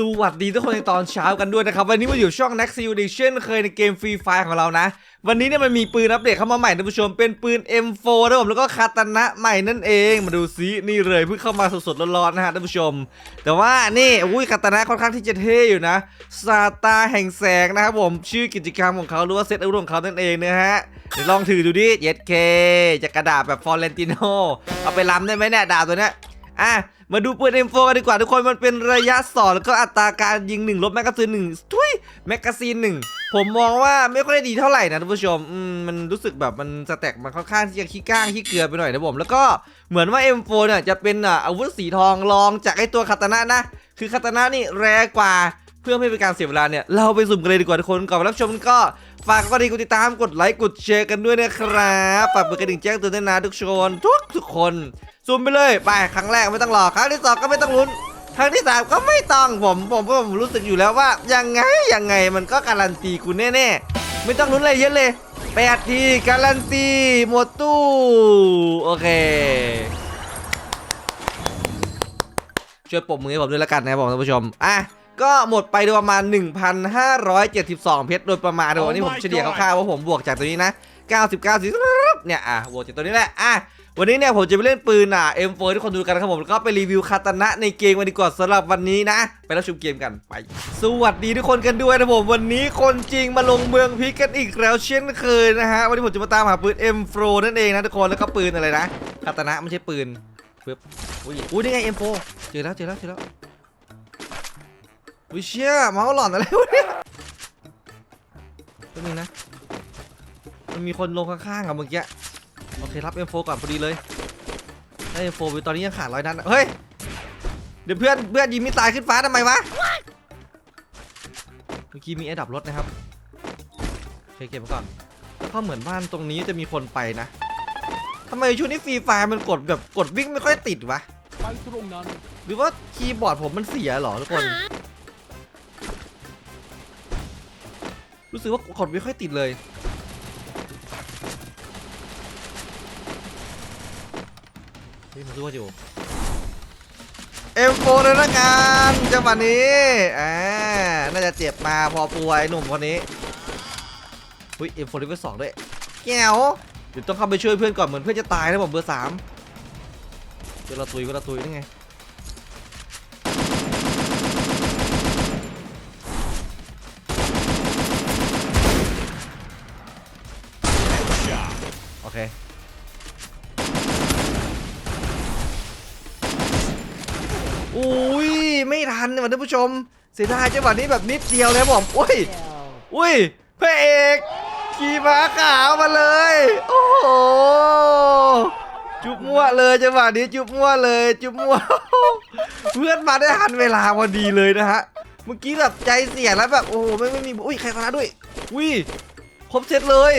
สวัสดีทุกคนในตอนเช้ากันด้วยนะครับ วันนี้มาอยู่ช่อง Next u d เช่นเคยในเกมฟรีไฟของเรานะ วันนี้เนี่ยมันมีปืนอัปเดตเข้ามาใหม่ท่านผู้ชมเป็นปืน M4 นะผมแล้วก็คาตานะใหม่นั่นเองมาดูซินี่เลยเพิ่งเข้ามาสดๆร้อนๆนะฮะท่านผู้ชม แต่ว่านี่อุ้ยคาตานะค่อนข้างที่จะเท่อยู่นะซาตาแห่งแสงนะครับผมชื่อกิจกรรมของเขาหรือว่าเซตอาวุธของเขานั่นเองนะฮะเดี๋ยวลองถือดูดิเย็ดเคจะกระดาษแบบฟอร์เรนติโนเอาไปล้ำได้ไหมเนี่ยดาบตัวเนี้ย อะมาดูปืน M4 กันดีกว่าทุกคนมันเป็นระยะ2แล้วก็อัตราการยิง1ลบแมกกาซีน1ทุยแมกกาซีน1ผมมองว่าไม่ค่อยได้ดีเท่าไหร่นะท่านผู้ชมมมันรู้สึกแบบมันสแต็กมันค่อนข้างที่จะขี้ก้างขี้เกลือไปหน่อยนะผมแล้วก็เหมือนว่า M4 เนี่ยจะเป็นอะอาวุธสีทองรองจากไอตัวคาตานะนะ คือคาตานะนี่แรงกว่าเพื่อไม่เป็นการเสียเวลาเนี่ย เราไปสุ่มกันเลยดีกว่าทุกคนก่อนรับชมก็ฝากกดดีกดติดตามกดไลค์กดแชร์กันด้วยนะครับฝากเปิดกระดิ่งแจ้งเตือนด้วยนะทุกคนทุกทุกคน ซูมไปเลยไปครั้งแรกไม่ต้องรอครั้งที่สองก็ไม่ต้องลุ้นครั้งที่สามก็ไม่ต้องผมผมผมรู้สึกอยู่แล้วว่ายังไงยังไงมันก็การันตีคุณแน่ๆไม่ต้องลุ้นอะไรเยอะเลยแปดทีการันตีหมดตู้ โอเคช่วยปรบมือให้ผมด้วยละกันนะครับผมท่านผู้ชมอะก็หมดไปโดยประมาณ 1,572 เพชรโดยประมาณโดยวันนี้ผมเฉลี่ยคร่าวๆว่าผมบวกจากตัวนี้นะ 99สิเนี่ยอะบวกจากตัวนี้แหละอะ วันนี้เนี่ยผมจะไปเล่นปืนอะ M4 ที่คนดูกันนะครับผมแล้วก็ไปรีวิวคาตานะในเกมกันดีกว่าสำหรับวันนี้นะ ไปรับชมเกมกันไป สวัสดีทุกคนกันด้วยนะผมวันนี้คนจริงมาลงเมืองพิกกันอีกแล้วเช่นเคยนะฮะวันนี้ผมจะมาตามหาปืน M4 นั่นเองนะทุกคนแล้วก็ปืนอะไรนะคาตานะไม่ใช่ปืนปึ๊บอุ้ยอุ้ยนี่ไง M4 เจอแล้วเจอแล้วเจอแล้ววิเชี่ยเมาส์หลอนอะไรวะเนี่ยตัวนี้นะมันมีคนลงข้างๆอะเมื่อกี้ โอเครับ M4 ก่อนพอดีเลยได้ M4 ไปตอนนี้ยังขาดร้อยนัดเฮ้ยเดี๋ยวเพื่อนเพื่อนยิงมิสไซล์ขึ้นฟ้าทำไมวะเมื่อกี้มีแอร์ดับรถนะครับโอเคเก็บก่อนแล้วก็เหมือนบ้านตรงนี้จะมีคนไปนะทำไมช่วงนี้ฟรีไฟร์มันกดแบบกดวิ่งไม่ค่อยติดวะไปตรงนั้นหรือว่าคีย์บอร์ดผมมันเสียเหรอทุกคน รู้สึกว่ากดไม่ค่อยติดเลย เฮ้ยมันรู้ว่าอยู่ M4 เลยละกันจังหวะนี้อ่าน่าจะเจ็บมาพอป่วยหนุ่มคนนี้อุ้ย M4 เลเวลสองด้วยแก้วเดี๋ยวต้องเข้าไปช่วยเพื่อนก่อนเหมือนเพื่อนจะตายนะผมเบอร์สามเวลาตุยเวลาตุยนี่ไงโอเค อุ้ยไม่ทันว่ะท่านผู้ชม เสียดายจังหวะนี้แบบนิดเดียวเลยผมอุ้ยอุ้ยพระเอกขี่ม้าขาวมาเลย โอ้โหจุบมั่วเลยจังหวะนี้จุบมั่วเลย จุบมั่วเพื่อนมาได้ทันเวลาพอดีเลยนะฮะเมื่อกี้แบบใจเสียแล้วแบบโอ้โหไม่ไม่มีอุ้ยใครชนะด้วยอุ้ยครบเซตเลย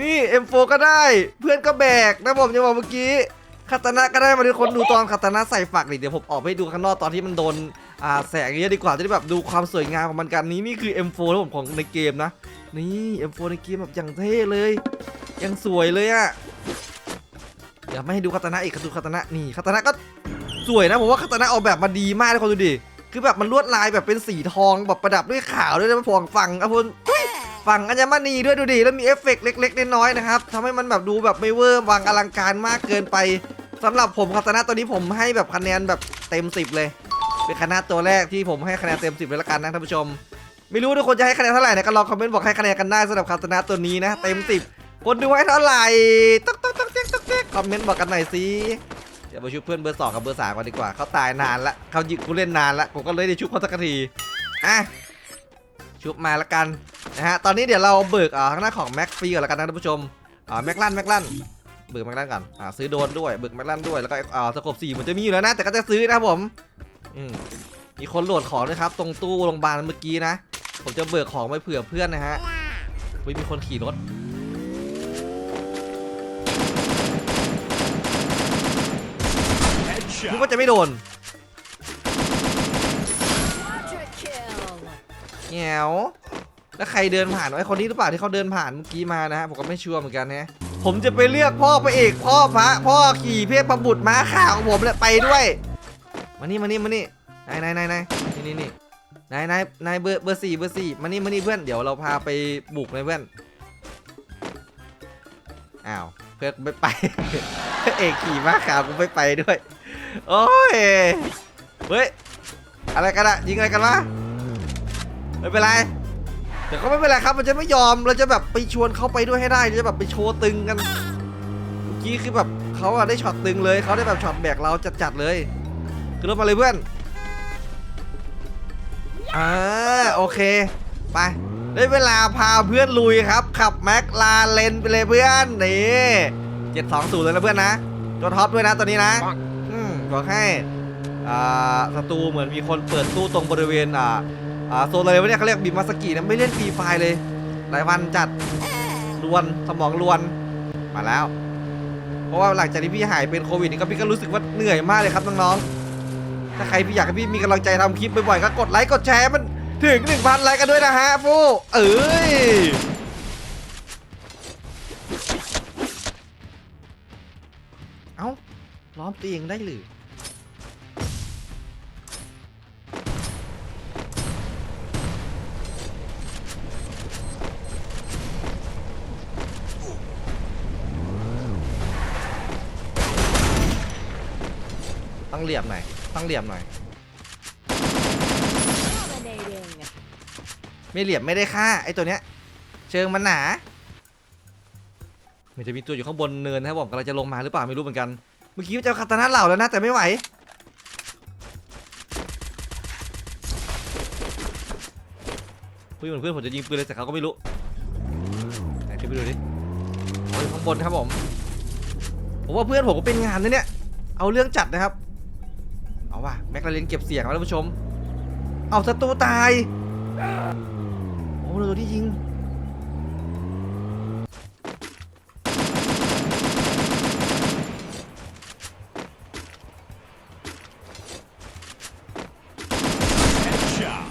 นี่ M4 ก็ได้ เพื่อนก็แบกนะผมจะบอกเมื่อกี้ คาตานะก็ได้มาดูคนดูตอนคาตานะใส่ฝักดิเดี๋ยวผมออกไปดูข้างนอกตอนที่มันโดนอ่าแสงเยอะดีกว่าจะได้แบบดูความสวยงามของมันกันนี้นี่คือ M4 แล้วผมของในเกมนะ นี่ M4 ในเกมแบบอย่างเท่เลยยังสวยเลยอะเดี๋ยวไม่ให้ดูคาตานะอีกดูคาตานะนี่คาตานะก็สวยนะผมว่าคาตานะออกแบบมาดีมากเลยคนดูดิคือแบบมันลวดลายแบบเป็นสีทองแบบประดับด้วยขาวด้วยนะพวงฝั่งอะพวงฝั่งอัญมณีด้วยดูดิแล้วมีเอฟเฟกต์เล็กๆน้อยๆนะครับทำให้มันแบบดูแบบไม่เวอร์วางอลังการมากเกินไป สำหรับผมคาตานะตัวนี้ผมให้แบบคะแนนแบบเต็ม 10 เลย เป็นคณะตัวแรกที่ผมให้คะแนนเต็ม 10เลยละกันนะท่านผู้ชม ไม่รู้ทุกคนจะให้คะแนนเท่าไหร่นะก็ลองคอมเมนต์บอกให้คะแนนกันได้สำหรับคาตานะตัวนี้นะเต็ม 10 คนดูให้เท่าไหร่ต๊อกต๊อกต๊อกเต๊กต๊อกเต๊กคอมเมนต์บอกกันหน่อยสิเดี๋ยวมาชุบเพื่อนเบอร์สองกับเบอร์สามกันดีกว่าเขาตายนานละเขายิงกูเล่นนานละผมก็เลยได้ชุบเขาสักทีอะชุบมาละกันนะฮะตอนนี้เดี๋ยวเราเบิกอ่าข้างหน้าของแม็กฟรีก่อนล้วกันนะท่านผู้ชมอ่าแม็กลั่นแม็กลัน เบิกแม็กลันก่อนอ่าซื้อโดนด้วยเบิกแม็กลันด้วยแล้วก็อ่าสกบสี่มันจะมีอยู่แล้วนะแต่ก็จะซื้อนะผมอืมมีคนโหลดของด้วยครับตรงตู้โรงพยาบาลเมื่อกี้นะผมจะเบิกของไว้เผื่อเพื่อนนะฮะมีคนขี่รถเฮดช็อนึกว่าจะไม่โดน Quadra kill. แงวแล้วใครเดินผ่านไอ้คนนี้หรือเปล่าที่เขาเดินผ่านเมื่อกี้มานะฮะผมก็ไม่ชัวร์เหมือนกันนะ ผมจะไปเลือกพ่อพระเอกพ่อพระ พ่อขี่เทพบุตรม้าขาวของผมเนี่ยไปด้วยมานี่มานี่มานี่นายนายนายนายนี่นี่นี่นายนายนายเบอร์เบอร์สี่เบอร์สี่มานี่มานี่เพื่อนเดี๋ยวเราพาไปบุกเลยเพื่อนอ้าวเพื่อนไม่ไป เอกขี่ม้าขาวกูไม่ไปด้วย โอ้ยเฮ้ยอะไรกันอะยิงอะไรกันวะไม่เป็นไร แต่ก็ไม่เป็นไรครับมันจะไม่ยอมเราจะแบบไปชวนเขาไปด้วยให้ได้จะแบบไปโชว์ตึงกันเมื่อกี้คือแบบเขาอะได้ช็อตตึงเลยเขาได้แบบช็อตแบกเราจัดๆเลยขึ้นรถมาเลยเพื่อนอ่าโอเค ไปได้เวลาพาเพื่อนลุยครับ ขับแม็กลาเลนไปเลยเพื่อนนี่เจ็ดสองศูนย์เลยนะเพื่อนนะตัวท็อปด้วยนะตัวนี้นะอืมบอกให้อ่าศัตรูเหมือนมีคนเปิดตู้ตรงบริเวณอ่า อ่าโซนอะไรวะเนี่ยเขาเรียกบิมมาสกินะไม่เล่นฟรีไฟเลย หลายวันจัดลวนสมองลวนมาแล้ว เพราะว่าหลังจากที่พี่หายเป็นโควิดนี่ก็พี่ก็รู้สึกว่าเหนื่อยมากเลยครับน้องๆถ้าใครพี่อยากให้พี่มีกำลังใจทำคลิปบ่อยๆก็กดไลค์กดแชร์มันถึง1,000ไลค์กันด้วยนะฮะฟูเอ้ยเอ้าล้อมตัวเองได้หรือ ต้องเหลี่ยมหน่อยต้องเหลี่ยมหน่อย Dominating. ไม่เหลี่ยมไม่ได้ค่าไอ้ตัวเนี้ย เชิงมันหนามันจะมีตัวอยู่ข้างบนเนินนะครับผมกำลังจะลงมาหรือเปล่าไม่รู้เหมือนกัน เมื่อกี้มันจะคาตานาเหล่าแล้วนะแต่ไม่ไหว เพื่อนเพื่อนผมจะยิงปืนเลยแต่เขาก็ไม่รู้ไหนขึ้นไปดูดิโอ้ยข้างบนครับผม ผมว่าเพื่อนผมก็เป็นงานนะเนี่ย เอาเรื่องจัดนะครับ เอาว่ะแม็กลาเรนเก็บเสียงแล้วท่านผู้ชม เอาศัตรูตาย โอ้โหตัวที่ยิง Headshot.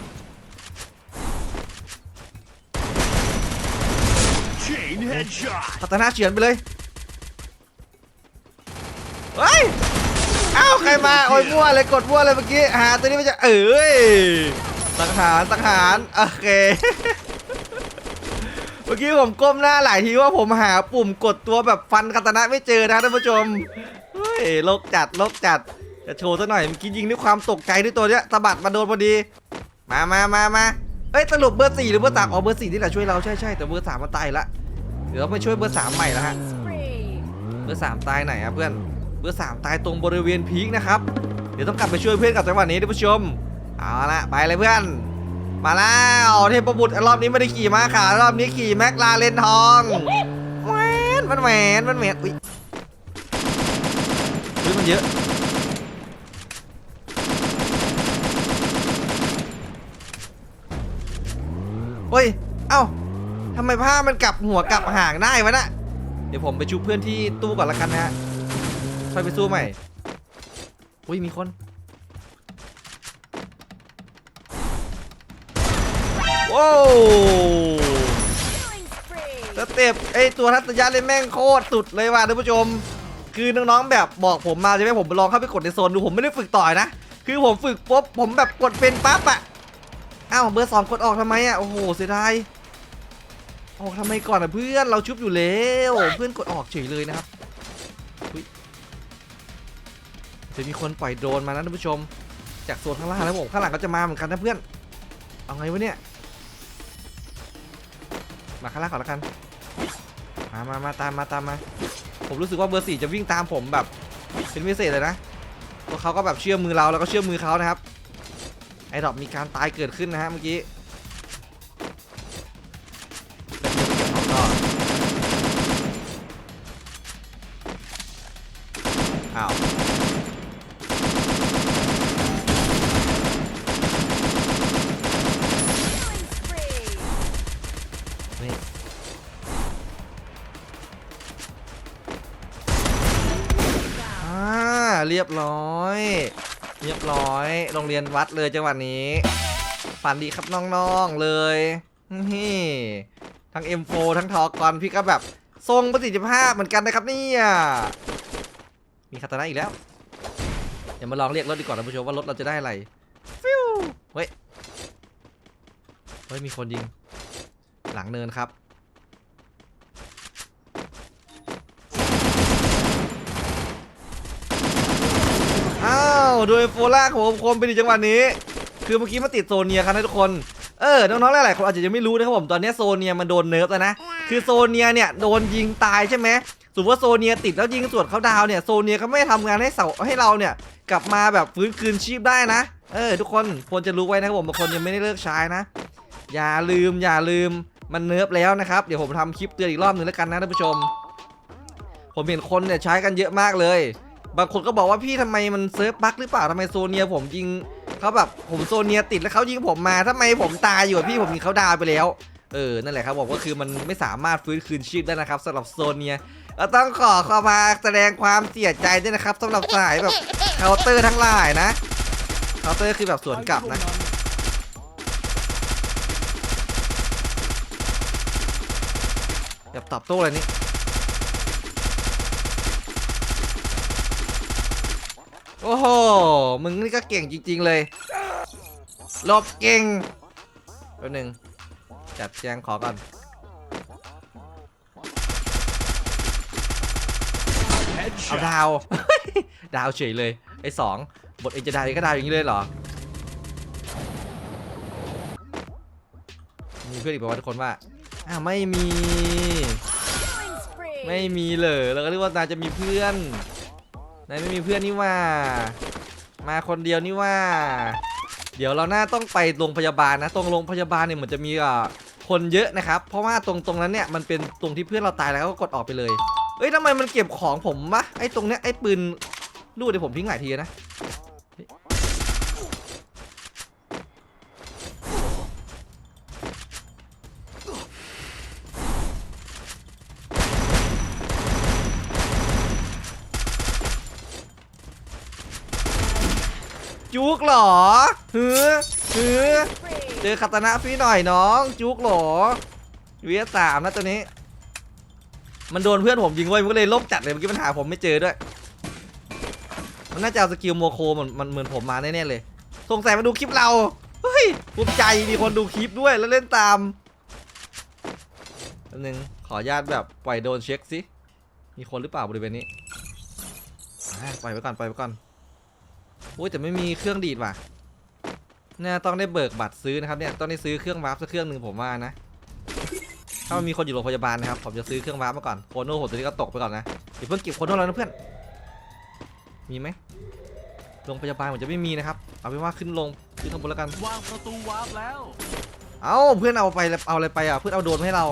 Chain headshot. พัฒนาเฉือนไปเลย มาโอ้ยมั่วเลยกดมั่วเลยเมื่อกี้หาตัวนี้มันจะเอ้ยสังหารสังหารโอเค เมื่อกี้ผมก้มหน้าหลายทีว่าผมหาปุ่มกดตัวแบบฟันคาตานะไม่เจอนะท่านผู้ชมเฮ้ยโลกจัดโลกจัดจะโชว์ซะหน่อยเมื่อกี้ยิงด้วยความตกใจด้วยตัวเนี้ยสะบัดมาโดนพอดี มามามามาเอ้ยสรุปเบอร์สี่หรือเบอร์สามอ๋อเบอร์สี่นี่แหละช่วยเราใช่ใช่แต่เบอร์สามมันตายละเดี๋ยวเราไปช่วยเบอร์สามใหม่แล้วฮะ Spree. เบอร์สามตายไหนอะเพื่อน เบอร์สามตายตรงบริเวณพีคนะครับ เดี๋ยวต้องกลับไปช่วยเพื่อนกับจังหวะนี้ท่านผู้ชม เอาละไปเลยเพื่อน มาแล้วเทพบุตรรอบนี้ไม่ได้ขี่ม้าขาวรอบนี้ขี่แม็กลาเลนทองแหวนมันแหวนมันแหวนอุ้ยอุ้ยมันเยอะเฮ้ย เอ้าทำไมผ้ามันกลับหัวกลับหางได้วะนะเดี๋ยวผมไปชูเพื่อนที่ตู้ก่อนละกันนะฮะ ค่อยไปสู้ใหม่ อุ้ยมีคนโว้ว Killing spree. สเต็ปไอตัวทัศยะเลยแม่งโคตรสุดเลยว่ะท่านผู้ชม คือน้องๆแบบบอกผมมาใช่ไหมผมไปลองเข้าไปกดในโซนดูผมไม่ได้ฝึกต่อยนะ คือผมฝึกปุ๊บผมแบบกดเป็นปั๊บอะอ้าวเบอร์สองกดออกทำไมอะโอ้โหเสียดายออกทำไมก่อนอะเพื่อนเราชุบอยู่แล้วเพื่อนกดออกเฉยเลยนะครับ จะมีคนปล่อยโดรนมานะท่านผู้ชม จากโซนข้างล่างแล้วผมข้างหลังก็จะมาเหมือนกันนะเพื่อน เอาไงวะเนี่ย มาข้างล่างก่อนละกัน มามามาตามมาตามมา ผมรู้สึกว่าเบอร์สี่จะวิ่งตามผมแบบเป็นพิเศษเลยนะเพราะเขาก็แบบเชื่อมือเราแล้วก็เชื่อมือเขานะครับ ไอ้ดอกมีการตายเกิดขึ้นนะฮะเมื่อกี้ เรียบร้อย เรียบร้อย โรงเรียนวัดเลยจังหวัดนี้ฝันดีครับน้องๆเลยนี่ทั้ง M4 ทั้งทอกอนพี่ก็แบบทรงประสิทธิภาพเหมือนกันนะครับเนี่ยมีคาตานะอีกแล้วเดี๋ยวมาลองเรียกรถดีกว่าท่านผู้ชมว่ารถเราจะได้อะไรฟิวเฮ้ยเฮ้ยมีคนยิง หลังเนินครับ อ้โดยโฟล่าของผมคมไปดีจังหวะนี้ คือเมื่อกี้มาติดโซเนียครับทุกคนเออ น้องๆ หลายๆ คนอาจจะยังไม่รู้นะครับผม ตอนนี้โซเนียมันโดนเนิร์ฟแล้วนะ คือโซเนียเนี่ยโดนยิงตายใช่ไหมสมมติว่าโซเนียติดแล้วยิงสวนเขาดาวเนี่ย โซเนียก็ไม่ทำงานให้เสาให้เราเนี่ย กลับมาแบบฟื้นคืนชีพได้นะ เออ ทุกคนควรจะรู้ไว้นะครับผมบางคนยังไม่ได้เลิกใช้นะ อย่าลืมอย่าลืมมันเนิร์ฟแล้วนะครับ เดี๋ยวผมทำคลิปเตือนอีกรอบหนึ่งแล้วกันนะท่านผู้ชม ผมเห็นคนเนี่ยใช้กันเยอะมากเลย บางคนก็บอกว่าพี่ทำไมมันเซิร์ฟบั๊กหรือเปล่าทำไมโซเนียผมยิงเขาแบบผมโซเนียติดแล้วเขายิงผมมาทำไมผมตายอยู่อะพี่ผมยิงเขาดาวไปแล้วเออ นั่นแหละครับบอกก็คือมันไม่สามารถฟื้นคืนชีพได้นะครับสำหรับโซเนียเราต้องขอขอมาแสดงความเสียใจด้วยนะครับสำหรับสายแบบเคาน์เตอร์ทั้งหลายนะเคาน์เตอร์คือแบบสวนกลับนะแบบตอบโต้เลยนี่ โอ้โห มึงนี่ก็เก่งจริง ๆ เลยหลบเก่งแป๊บหนึ่งจัดแจงขอก่อน เอาดาว ดาวเฉยเลย ไอ้สอง บทเอ็นจะดาวก็ดาวอย่างนี้เลยเหรอ มีเพื่อนอีกบอกว่าทุกคนว่า อ้าวไม่มี ไม่มีเลยแล้วก็เรียกว่านาจะมีเพื่อน นายไม่มีเพื่อนนี่ว่า มาคนเดียวนี่ว่า เดี๋ยวเราหน้าต้องไปโรงพยาบาลนะ ตรงโรงพยาบาลเนี่ยเหมือนจะมีอะคนเยอะนะครับ เพราะว่าตรงตรงนั้นเนี่ยมันเป็นตรงที่เพื่อนเราตายแล้วก็กดออกไปเลย เอ้ยทำไมมันเก็บของผมวะไอ้ตรงเนี้ยไอ้ปืนลูกเดี๋ยวผมทิ้งหลายทีนะ จุกหรอฮือฮือเจอคาตานะฟรีหน่อยน้อง จุกหรอเวียสามนะตัวนี้ มันโดนเพื่อนผมยิงไว้ยมันก็เลยลบจัดเลยเมื่อกี้มันหาผมไม่เจอด้วย มันน่าจะเอาสกิลโมโคมันมันเหมือนผมมาแน่ๆเลย สงสัยมาดูคลิปเรา เฮ้ยภูมิใจมีคนดูคลิปด้วยแล้วเล่นตามนึงขออนุญาตแบบปล่อยโดนเช็คสิ มีคนหรือเปล่าบริเวณนี้ปล่อยไว้ก่อนปล่อยไว้ก่อน อ้ยแต่ไม่มีเครื่องดีดว่ะเนี่ยต้องได้เบิกบัตรซื้อนะครับเนี่ยต้องได้ซื้อเครื่องวาร์ปสักเครื่องหนึ่งผมว่านะ ถ้ามันมีคนอยู่โรงพยาบาลนะครับ ผมจะซื้อเครื่องวาร์ปมาก่อนโคโน่ผมตัวนี้ก็ตกไปก่อนนะอย่าเพิ่งเก็บโคโน่แล้วนะเพื่อนมีไหมโรงพยาบาลผมจะไม่มีนะครับ เอาเป็นว่าขึ้นลงขึ้นข้างบนแล้วกันวางประตูวาร์ปแล้ว เอ้าเพื่อนเอาไปแล้วเอาอะไรไปอะเพื่อนเอาโดรนมาให้เรา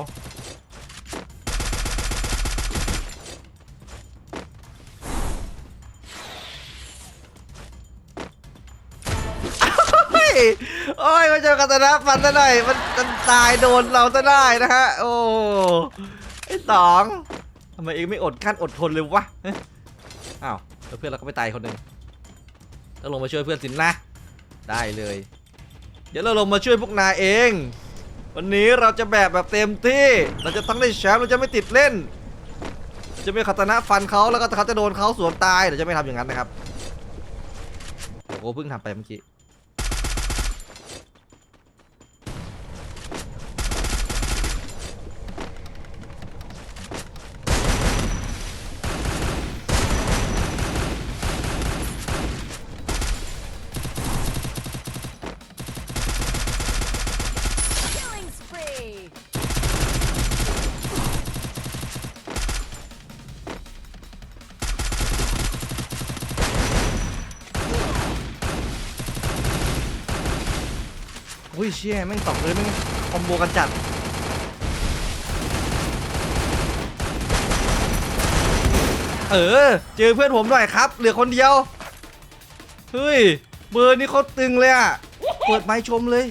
โอ้ยมาเจอกันตนะฟันซะหน่อยมันมันตายโดนเราซะได้นะฮะ โอ้ไอ้สองทำไมเองไม่อดขั้นอดทนเลยวะอ้าวแล้วเพื่อนเราก็ไปตายคนหนึ่งต้องลงมาช่วยเพื่อนสินนะ ได้เลย เดี๋ยวเราลงมาช่วยพวกนายเอง วันนี้เราจะแบบแบบเต็มที่ เราจะทั้งได้แชมป์เราจะไม่ติดเล่น จะไม่คาตนะฟันเขาแล้วก็เขาจะโดนเขาสวมตายเดี๋ยวจะไม่ทำอย่างนั้นนะครับโอ้โหเพิ่งทำไปเมื่อกี้ ยเชี่ยแม่งตอกเลยแม่งคอมโบกันจัดเออ เจอเพื่อนผมหน่อยครับ เหลือคนเดียว เฮ้ย เบอร์นี่เขาตึงเลยอะเปิดไม้ชมเลย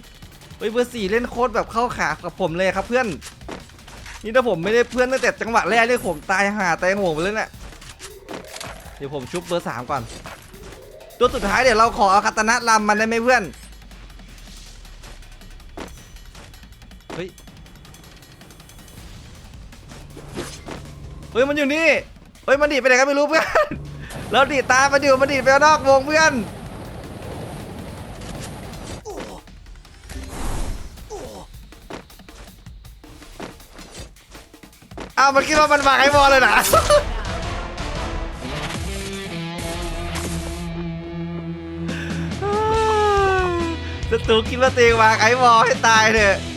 เฮ้ยเบอร์สี่เล่นโคตรแบบเข้าขากับผมเลยครับเพื่อน นี่ถ้าผมไม่ได้เพื่อนตั้งแต่จังหวะแรกเลยผมตายห่าตายโหงไปเลยเนี่ยเดี๋ยวผมชุบเบอร์สามก่อน ตัวสุดท้ายเดี๋ยวเราขอเอาคาตานะลำมันได้ไหมเพื่อน เฮ้ย เฮ้ย มันอยู่นี่ เฮ้ย มันดีไปไหนกันไม่รู้เพื่อน เราดีตามมันอยู่ มันดีไปนอกวงเพื่อนอ้าวมันคิดว่ามันมาไอ้บอลเลยนะ ศัตรูคิดว่าตีมางไอ้บอลให้ตายเถอะ